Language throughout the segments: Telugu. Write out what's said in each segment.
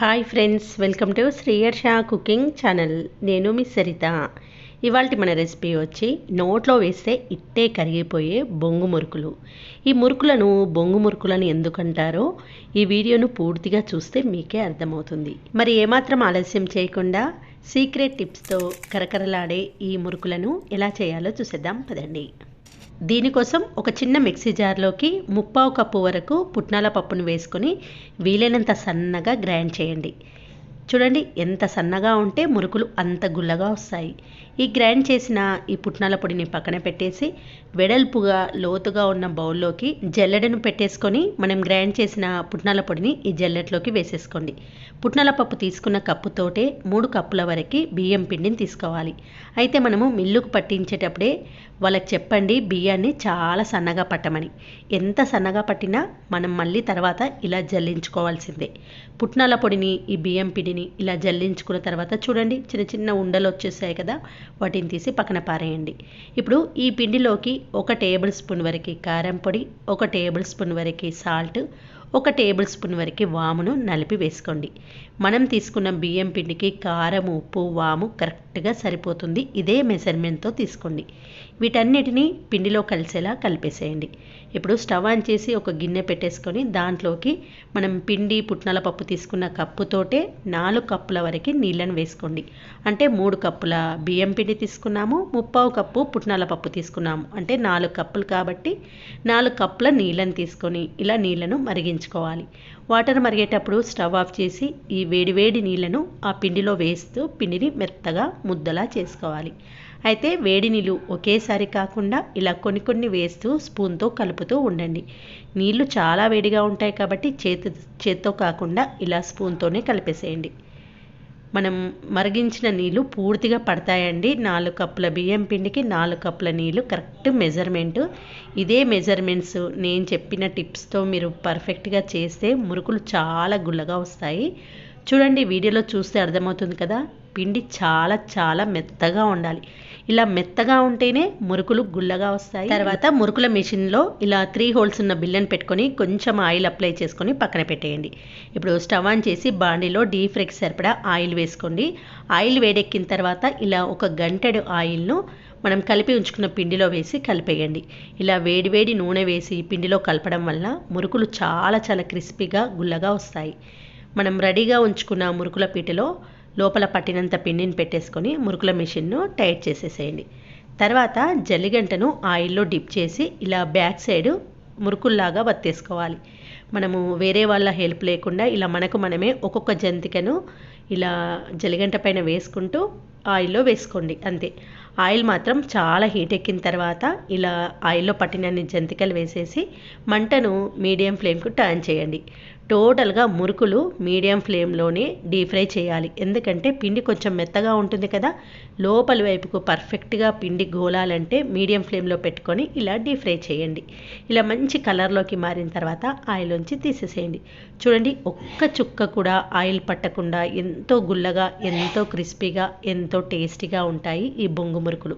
Hi friends welcome to Shriyarsha cooking channel నేను మీ సరిత. ఇవాళ మన రెసిపీ వచ్చి నోట్లో వేస్తే ఇట్టే కరిగిపోయే బొంగు మురుకులు. ఈ మురుకులను బొంగు మురుకులని ఎందుకంటారో ఈ వీడియోను పూర్తిగా చూస్తే మీకే అర్థమవుతుంది. మరి ఏమాత్రం ఆలస్యం చేయకుండా సీక్రెట్ టిప్స్తో కరకరలాడే ఈ మురుకులను ఎలా చేయాలో చూసేద్దాం పదండి. దీనికోసం ఒక చిన్న మిక్సీ జార్లోకి ముప్పావు కప్పు వరకు పుట్నాల పప్పును వేసుకొని వీలైనంత సన్నగా గ్రైండ్ చేయండి. చూడండి ఎంత సన్నగా ఉంటే మురుకులు అంత గుల్లగా వస్తాయి. ఈ గ్రైండ్ చేసిన ఈ పుట్నాల పొడిని పక్కన పెట్టేసి వెడల్పుగా లోతుగా ఉన్న బౌల్లోకి జల్లెడను పెట్టేసుకొని మనం గ్రైండ్ చేసిన పుట్నాల పొడిని ఈ జల్లెట్లోకి వేసేసుకోండి. పుట్నాల పప్పు తీసుకున్న కప్పుతోటే మూడు కప్పుల వరకు బియ్యం పిండిని తీసుకోవాలి. అయితే మనము మిల్లుకు పట్టించేటప్పుడే వాళ్ళకి చెప్పండి బియ్యాన్ని చాలా సన్నగా పట్టమని. ఎంత సన్నగా పట్టినా మనం మళ్ళీ తర్వాత ఇలా జల్లించుకోవాల్సిందే. పుట్నాల పొడిని ఈ బియ్యం పిండిని ఇలా జల్లించుకున్న తర్వాత చూడండి చిన్న చిన్న ఉండలు వచ్చేసాయి కదా వాటిని తీసి పక్కన పారేయండి. ఇప్పుడు ఈ పిండిలోకి ఒక టేబుల్ స్పూన్ వరకు కారం పొడి ఒక టేబుల్ స్పూన్ వరకు సాల్ట్ ఒక టేబుల్ స్పూన్ వరకు వామును నలిపి వేసుకోండి. మనం తీసుకున్న బియ్యం పిండికి కారం ఉప్పు వాము కరెక్ట్గా సరిపోతుంది. ఇదే మెజర్మెంట్తో తీసుకోండి. వీటన్నిటిని పిండిలో కలిసేలా కలిపేసేయండి. ఇప్పుడు స్టవ్ ఆన్ చేసి ఒక గిన్నె పెట్టేసుకొని దాంట్లోకి మనం పిండి పుట్నాల పప్పు తీసుకున్న కప్పుతోటే నాలుగు కప్పుల వరకు నీళ్ళను వేసుకోండి. అంటే మూడు కప్పుల బియ్యం పిండి తీసుకున్నాము ముప్పావు కప్పు పుట్నాల పప్పు తీసుకున్నాము. అంటే నాలుగు కప్పులు కాబట్టి నాలుగు కప్పుల నీళ్ళని తీసుకొని ఇలా నీళ్ళను మరిగించుకోవాలి వాటర్ మరిగేటప్పుడు స్టవ్ ఆఫ్ చేసి ఈ వేడివేడి నీళ్ళను ఆ పిండిలో వేస్తూ పిండిని మెత్తగా ముద్దలా చేసుకోవాలి. అయితే వేడి నీళ్ళు ఒకేసారి కాకుండా ఇలా కొన్ని కొన్ని వేస్తూ స్పూన్తో కలుపుతూ ఉండండి. నీళ్ళు చాలా వేడిగా ఉంటాయి కాబట్టి చేతి చేత్తో కాకుండా ఇలా స్పూన్తోనే కలిపేసేయండి. మనం మరిగించిన నీళ్ళు పూర్తిగా పడతాయండి. నాలుగు కప్పుల బియ్యం పిండికి నాలుగు కప్పుల నీళ్ళు కరెక్ట్ మెజర్మెంట్. ఇదే మెజర్మెంట్స్ నేను చెప్పిన టిప్స్తో మీరు పర్ఫెక్ట్గా చేస్తే మురుకులు చాలా గుల్లగా వస్తాయి. చూడండి వీడియోలో చూస్తే అర్థమవుతుంది కదా. పిండి చాలా చాలా మెత్తగా ఉండాలి. ఇలా మెత్తగా ఉంటేనే మురుకులు గుల్లగా వస్తాయి. తర్వాత మురుకుల మిషన్లో ఇలా త్రీ హోల్స్ ఉన్న బిల్లని పెట్టుకొని కొంచెం ఆయిల్ అప్లై చేసుకొని పక్కన పెట్టేయండి. ఇప్పుడు స్టవ్ ఆన్ చేసి బాండీలో డీప్ ఫ్రైకి సరిపడా ఆయిల్ వేసుకోండి. ఆయిల్ వేడెక్కిన తర్వాత ఇలా ఒక గంటెడు ఆయిల్ను మనం కలిపి ఉంచుకున్న పిండిలో వేసి కలిపేయండి. ఇలా వేడివేడి నూనె వేసి పిండిలో కలపడం వల్ల మురుకులు చాలా చాలా క్రిస్పీగా గుల్లగా వస్తాయి. మనం రెడీగా ఉంచుకున్న మురుకుల పీటలో లోపల పట్టినంత పిండిని పెట్టేసుకొని మురుకుల మిషన్ను టైట్ చేసేసేయండి. తర్వాత జల్లిగంటను ఆయిల్లో డిప్ చేసి ఇలా బ్యాక్ సైడ్ మురుకుల్లాగా వత్తేసుకోవాలి. మనము వేరే వాళ్ళ హెల్ప్ లేకుండా ఇలా మనకు మనమే ఒక్కొక్క జంతికను ఇలా జలిగంట పైన వేసుకుంటూ ఆయిల్లో వేసుకోండి అంతే. ఆయిల్ మాత్రం చాలా హీట్ ఎక్కిన తర్వాత ఇలా ఆయిల్లో పట్టినన్ని జంతికలు వేసేసి మంటను మీడియం ఫ్లేమ్కు టర్న్ చేయండి. టోటల్గా మురుకులు మీడియం ఫ్లేమ్లోనే డీప్ ఫ్రై చేయాలి. ఎందుకంటే పిండి కొంచెం మెత్తగా ఉంటుంది కదా లోపలి వైపుకు పర్ఫెక్ట్గా పిండి గోలాలంటే మీడియం ఫ్లేమ్లో పెట్టుకొని ఇలా డీప్ ఫ్రై చేయండి. ఇలా మంచి కలర్లోకి మారిన తర్వాత ఆయిల్లోంచి తీసేసేయండి. చూడండి ఒక్క చుక్క కూడా ఆయిల్ పట్టకుండా ఎంతో గుల్లగా ఎంతో క్రిస్పీగా ఎంతో టేస్టీగా ఉంటాయి ఈ బొంగు మురుకులు.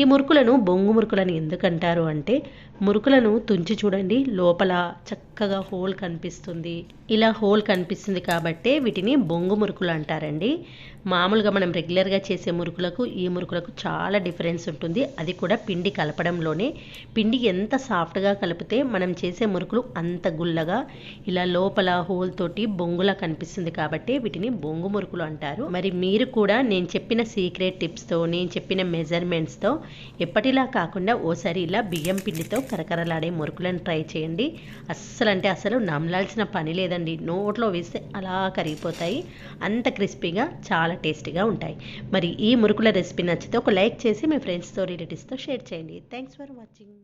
ఈ మురుకులను బొంగు మురుకులని ఎందుకంటారు అంటే మురుకులను తుంచి చూడండి లోపల చక్కగా హోల్ కనిపిస్తుంది. ఇలా హోల్ కనిపిస్తుంది కాబట్టి వీటిని బొంగు మురుకులు అంటారండి. మామూలుగా మనం రెగ్యులర్గా చేసే మురుకులకు ఈ మురుకులకు చాలా డిఫరెన్స్ ఉంటుంది. అది కూడా పిండి కలపడంలోనే. పిండి ఎంత సాఫ్ట్గా కలిపితే మనం చేసే మురుకులు అంత గుల్లగా ఇలా లోపల హోల్ తోటి బొంగులా కనిపిస్తుంది కాబట్టి వీటిని బొంగు మురుకులు అంటారు. మరి మీరు కూడా నేను చెప్పిన సీక్రెట్ టిప్స్తో నేను చెప్పిన మెజర్మెంట్స్తో ఎప్పటిలా కాకుండా ఓసారి ఇలా బియ్యం పిండితో కరకరలాడే మురుకులను ట్రై చేయండి. అస్సలు అంటే అసలు నమ్మలాల్సిన పని లేదండి. నోట్లో వేస్తే అలా కరిగిపోతాయి. అంత క్రిస్పీగా చాలా టేస్టీగా ఉంటాయి. మరి ఈ మురుకుల రెసిపీ నచ్చితే ఒక లైక్ చేసి మీ ఫ్రెండ్స్తో రిలేటివ్స్తో షేర్ చేయండి. Thanks for watching.